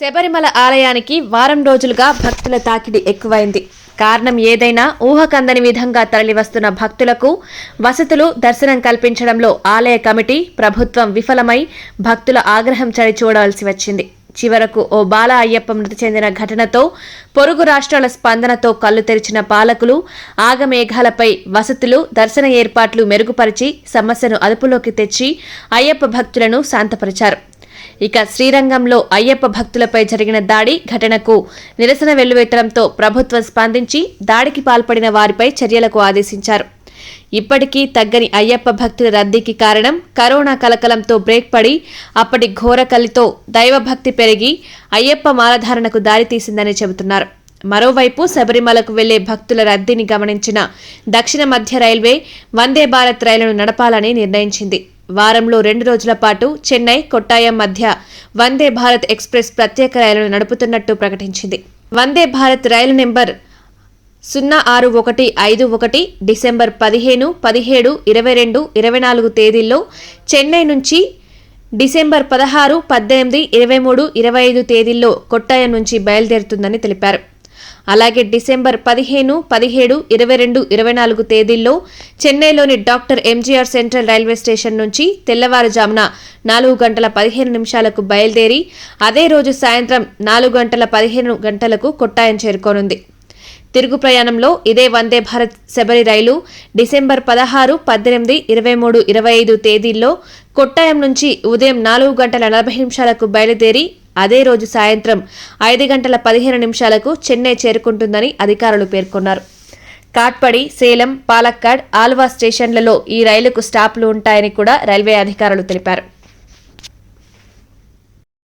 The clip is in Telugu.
శబరిమల ఆలయానికి వారం రోజులుగా భక్తుల తాకిడి ఎక్కువైంది. కారణం ఏదైనా ఊహకందని విధంగా తరలివస్తున్న భక్తులకు వసతులు దర్శనం కల్పించడంలో ఆలయ కమిటీ ప్రభుత్వం విఫలమై భక్తుల ఆగ్రహం చవి చూడవలసి వచ్చింది. చివరకు ఓ బాల అయ్యప్ప మృతి చెందిన ఘటనతో పొరుగు రాష్ట్రాల స్పందనతో కళ్ళు తెరిచిన పాలకులు ఆగమేఘాలపై వసతులు దర్శన ఏర్పాట్లు మెరుగుపరిచి సమస్యను అదుపులోకి తెచ్చి అయ్యప్ప భక్తులను శాంతపరిచారు. ఇక శ్రీరంగంలో అయ్యప్ప భక్తులపై జరిగిన దాడి ఘటనకు నిరసన వెల్లువెట్టడంతో ప్రభుత్వం స్పందించి దాడికి పాల్పడిన వారిపై చర్యలకు ఆదేశించారు. ఇప్పటికీ తగ్గని అయ్యప్ప భక్తుల రద్దీకి కారణం కరోనా కలకలంతో బ్రేక్ పడి అప్పటి ఘోరకలితో దైవభక్తి పెరిగి అయ్యప్ప మాలధారణకు దారితీసిందని చెబుతున్నారు. మరోవైపు శబరిమలకు వెళ్ళే భక్తుల రద్దీని గమనించిన దక్షిణ మధ్య రైల్వే వందే భారత్ రైలును నడపాలని నిర్ణయించింది. వారంలో రెండు రోజుల పాటు చెన్నై కొట్టాయం మధ్య వందే భారత్ ఎక్స్ప్రెస్ ప్రత్యేక రైలును నడుపుతున్నట్టు ప్రకటించింది. వందే భారత్ రైలు నెంబర్ సున్నా ఆరు ఒకటి ఐదు ఒకటి డిసెంబర్ పదిహేను పదిహేడు ఇరవై రెండు ఇరవై నాలుగు తేదీల్లో చెన్నై నుంచి డిసెంబర్ పదహారు పద్దెనిమిది ఇరవై మూడు ఇరవై ఐదు తేదీల్లో కొట్టాయం నుంచి బయలుదేరుతుందని తెలిపారు. అలాగే డిసెంబర్ పదిహేను పదిహేడు ఇరవై రెండు ఇరవై నాలుగు తేదీల్లో చెన్నైలోని doctor MGR central railway station నుంచి తెల్లవారుజామున నాలుగు గంటల పదిహేను నిమిషాలకు బయలుదేరి అదే రోజు సాయంత్రం నాలుగు గంటల పదిహేను గంటలకు కొట్టాయం చేరుకోనుంది. తిరుగు ప్రయాణంలో ఇదే వందే భారత్ శబరి రైలు డిసెంబర్ పదహారు పద్దెనిమిది ఇరవై మూడు ఇరవై ఐదు తేదీల్లో కొట్టాయం నుంచి ఉదయం నాలుగు గంటల నలభై నిమిషాలకు బయలుదేరి అదే రోజు సాయంత్రం ఐదు గంటల పదిహేను నిమిషాలకు చెన్నై చేరుకుంటుందని అధికారులు పేర్కొన్నారు. కాట్పడి సేలం పాలక్కాడ్ ఆల్వా స్టేషన్లలో ఈ రైలుకు స్టాప్లు ఉంటాయని కూడా రైల్వే అధికారులు తెలిపారు.